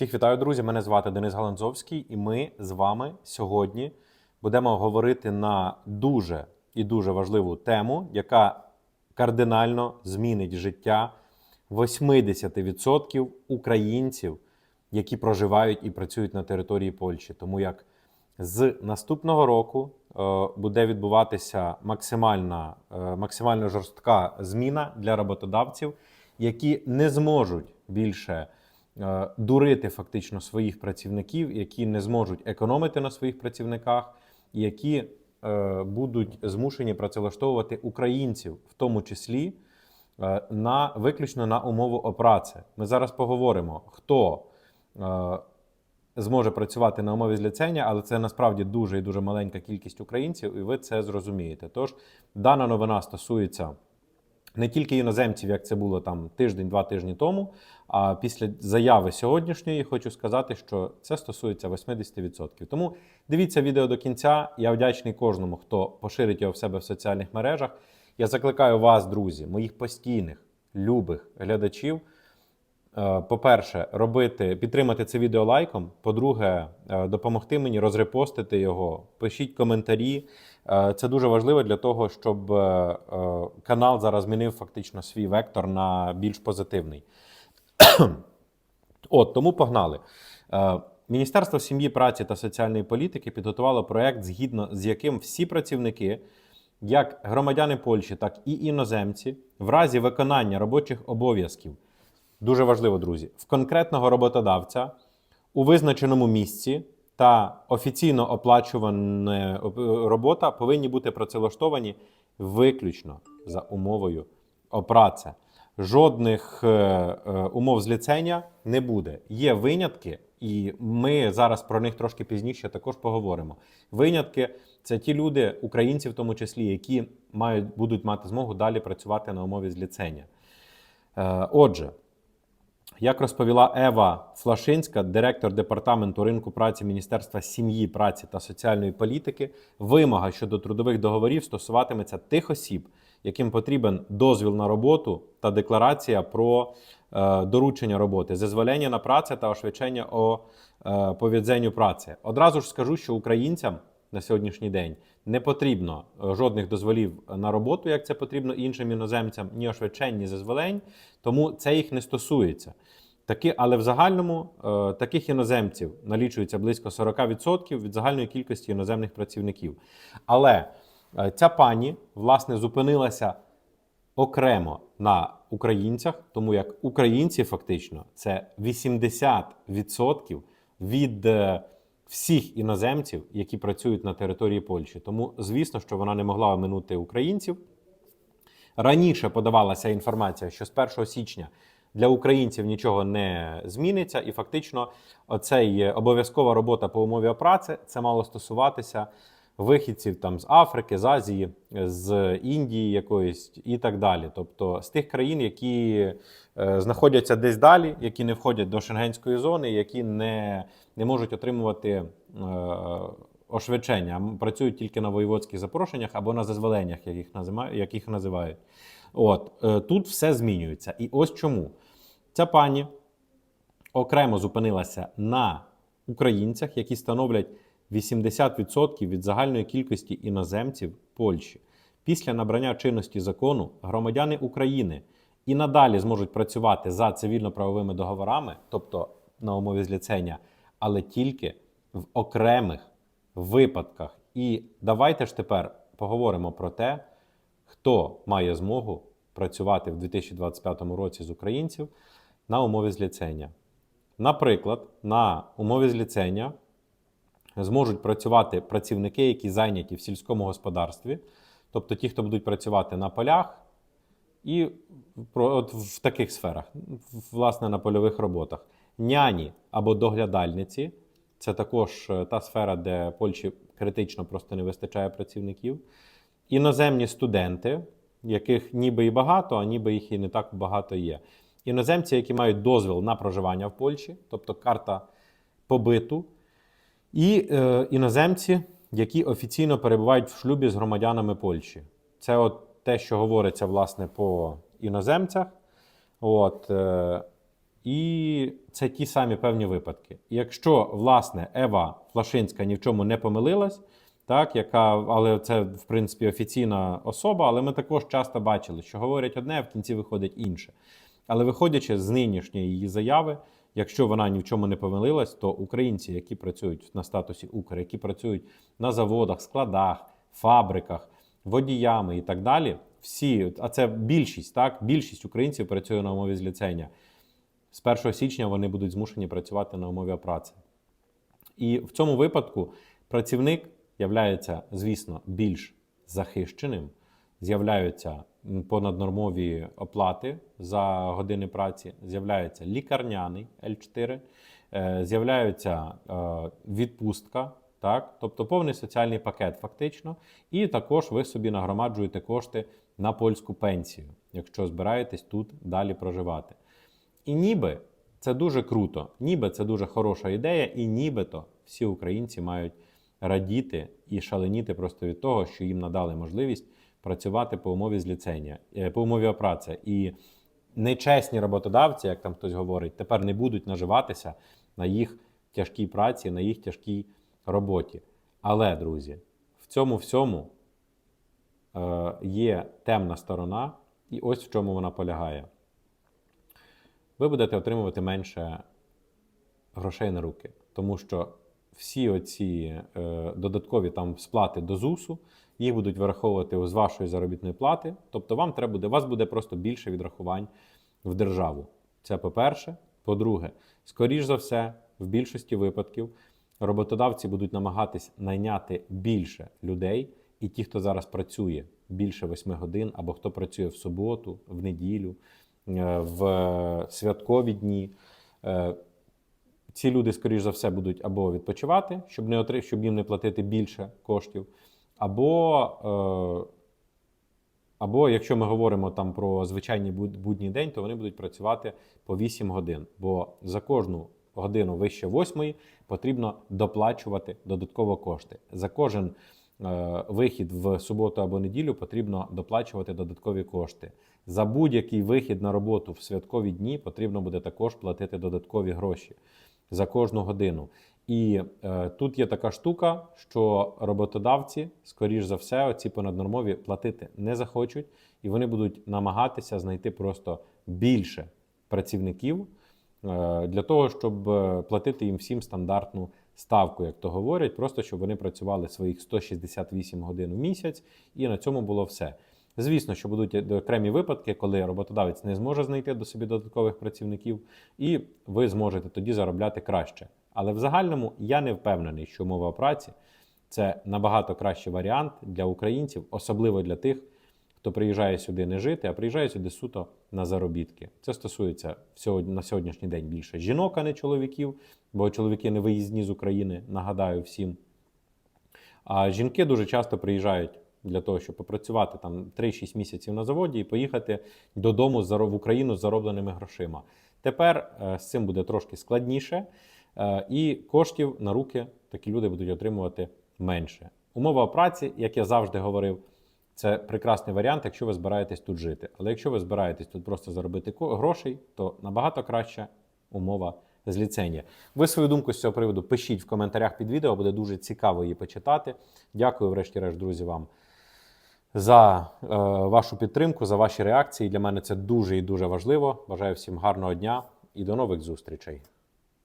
Всіх вітаю, друзі! Мене звати Денис Галанзовський, і ми з вами сьогодні будемо говорити на дуже і дуже важливу тему, яка кардинально змінить життя 80% українців, які проживають і працюють на території Польщі. Тому як з наступного року е, буде відбуватися максимальна, е, максимально жорстка зміна для роботодавців, які не зможуть більше дурити фактично своїх працівників, які не зможуть економити на своїх працівниках, які е, будуть змушені працевлаштовувати українців, в тому числі е, на виключно на умову опраці. Ми зараз поговоримо, хто е, зможе працювати на умові зліцення, але це насправді дуже і дуже маленька кількість українців, і ви це зрозумієте. Тож дана новина стосується не тільки іноземців, як це було там тиждень-два тижні тому. А після заяви сьогоднішньої хочу сказати, що це стосується 80%. Тому дивіться відео до кінця. Я вдячний кожному, хто поширить його в себе в соціальних мережах. Я закликаю вас, друзі, моїх постійних любих глядачів. Е, По-перше, робити, підтримати це відео лайком. По-друге, е, допомогти мені розрепостити його. Пишіть коментарі. Е, Це дуже важливо для того, щоб канал зараз змінив фактично свій вектор на більш позитивний. От тому погнали. Міністерство сім'ї, праці та соціальної політики підготувало проект, згідно з яким всі працівники, як громадяни Польщі, так і іноземці, в разі виконання робочих обов'язків, дуже важливо, друзі, в конкретного роботодавця у визначеному місці та офіційно оплачувана робота повинні бути працевлаштовані виключно за умовою опраця. Жодних е, е, умов зліцення не буде. Є винятки, і ми зараз про них трошки пізніше також поговоримо. Винятки це ті люди, українці в тому числі, які мають, будуть мати змогу далі працювати на умові зліцення. Е, отже, як розповіла Ева Флашинська, директор департаменту ринку праці Міністерства сім'ї, праці та соціальної політики, вимога щодо трудових договорів стосуватиметься тих осіб, яким потрібен дозвіл на роботу та декларація про е, доручення роботи, зазволення на працю та освідчення о е, повідзенню праці. Одразу ж скажу, що українцям на сьогоднішній день не потрібно е, жодних дозволів на роботу, як це потрібно іншим іноземцям, ні освячень, ні зазволень, тому це їх не стосується. Такі, але в загальному е, таких іноземців налічується близько 40% від загальної кількості іноземних працівників. Але е, ця пані власне зупинилася окремо на українцях, тому як українці фактично це 80% від всіх іноземців, які працюють на території Польщі. Тому, звісно, що вона не могла оминути українців. Раніше подавалася інформація, що з 1 січня для українців нічого не зміниться, і фактично, оцей обов'язкова робота по умові праці це мало стосуватися вихідців там з Африки, з Азії, з Індії якоїсь і так далі. Тобто з тих країн, які е, знаходяться десь далі, які не входять до шенгенської зони, які не, не можуть отримувати. Е, Ошвидчення працюють тільки на воєводських запрошеннях або на зазволеннях, як їх називають. Як називають. От е, тут все змінюється. І ось чому ця пані окремо зупинилася на українцях, які становлять 80% від загальної кількості іноземців Польщі. Після набрання чинності закону громадяни України і надалі зможуть працювати за цивільно-правовими договорами, тобто на умові зліцення, але тільки в окремих випадках. І давайте ж тепер поговоримо про те, хто має змогу працювати в 2025 році з українців на умові зліцення. Наприклад, на умові зліцення зможуть працювати працівники, які зайняті в сільському господарстві, тобто ті, хто будуть працювати на полях і от в таких сферах, власне, на польових роботах. Няні або доглядальниці це також е, та сфера, де Польщі критично просто не вистачає працівників. Іноземні студенти, яких ніби і багато, а ніби їх і не так багато є. Іноземці, які мають дозвіл на проживання в Польщі, тобто карта побиту, і е, іноземці, які офіційно перебувають в шлюбі з громадянами Польщі. Це от те, що говориться власне по іноземцях. От, е, І це ті самі певні випадки. Якщо, власне, Ева Флашинська ні в чому не помилилась, так, яка, але це, в принципі, офіційна особа, але ми також часто бачили, що говорять одне, а в кінці виходить інше. Але виходячи з нинішньої її заяви, якщо вона ні в чому не помилилась, то українці, які працюють на статусі Укр, які працюють на заводах, складах, фабриках, водіями і так далі, всі, а це більшість, так, більшість українців працює на умові зліцення. З 1 січня вони будуть змушені працювати на умові праці. І в цьому випадку працівник являється, звісно, більш захищеним, з'являються понаднормові оплати за години праці, з'являється лікарняний L4, е, з'являється е, відпустка, так? тобто повний соціальний пакет фактично. І також ви собі нагромаджуєте кошти на польську пенсію, якщо збираєтесь тут далі проживати. І ніби це дуже круто, ніби це дуже хороша ідея, і нібито всі українці мають радіти і шаленіти просто від того, що їм надали можливість працювати по умові зліцення, е, по умові опраці. І нечесні роботодавці, як там хтось говорить, тепер не будуть наживатися на їх тяжкій праці, на їх тяжкій роботі. Але, друзі, в цьому всьому е, є темна сторона, і ось в чому вона полягає ви будете отримувати менше грошей на руки. Тому що всі оці е, додаткові там сплати до ЗУСу, їх будуть вираховувати з вашої заробітної плати. Тобто вам треба буде, вас буде просто більше відрахувань в державу. Це по-перше. По-друге, скоріш за все, в більшості випадків роботодавці будуть намагатись найняти більше людей, і ті, хто зараз працює більше 8 годин, або хто працює в суботу, в неділю, е, в святкові дні. Ці люди, скоріш за все, будуть або відпочивати, щоб не отри... щоб їм не платити більше коштів, або, е... або якщо ми говоримо там про звичайний будній день, то вони будуть працювати по 8 годин. Бо за кожну годину вище 8 потрібно доплачувати додатково кошти. За кожен е, вихід в суботу або неділю потрібно доплачувати додаткові кошти. За будь-який вихід на роботу в святкові дні потрібно буде також платити додаткові гроші за кожну годину. І е, тут є така штука, що роботодавці, скоріш за все, оці понаднормові платити не захочуть, і вони будуть намагатися знайти просто більше працівників е, для того, щоб е, платити їм всім стандартну ставку, як то говорять, просто щоб вони працювали своїх 168 годин в місяць, і на цьому було все. Звісно, що будуть окремі випадки, коли роботодавець не зможе знайти до собі додаткових працівників, і ви зможете тоді заробляти краще. Але в загальному я не впевнений, що мова праці це набагато кращий варіант для українців, особливо для тих, хто приїжджає сюди не жити, а приїжджає сюди суто на заробітки. Це стосується на сьогоднішній день більше жінок, а не чоловіків, бо чоловіки не виїзні з України, нагадаю всім. А жінки дуже часто приїжджають для того, щоб попрацювати там 3-6 місяців на заводі і поїхати додому в Україну з заробленими грошима. Тепер е, з цим буде трошки складніше, е, і коштів на руки такі люди будуть отримувати менше. Умова праці, як я завжди говорив, це прекрасний варіант, якщо ви збираєтесь тут жити. Але якщо ви збираєтесь тут просто заробити грошей, то набагато краща умова з ліцензія. Ви свою думку з цього приводу пишіть в коментарях під відео, буде дуже цікаво її почитати. Дякую, врешті-решт, друзі, вам за е, вашу підтримку, за ваші реакції. Для мене це дуже і дуже важливо. Бажаю всім гарного дня і до нових зустрічей.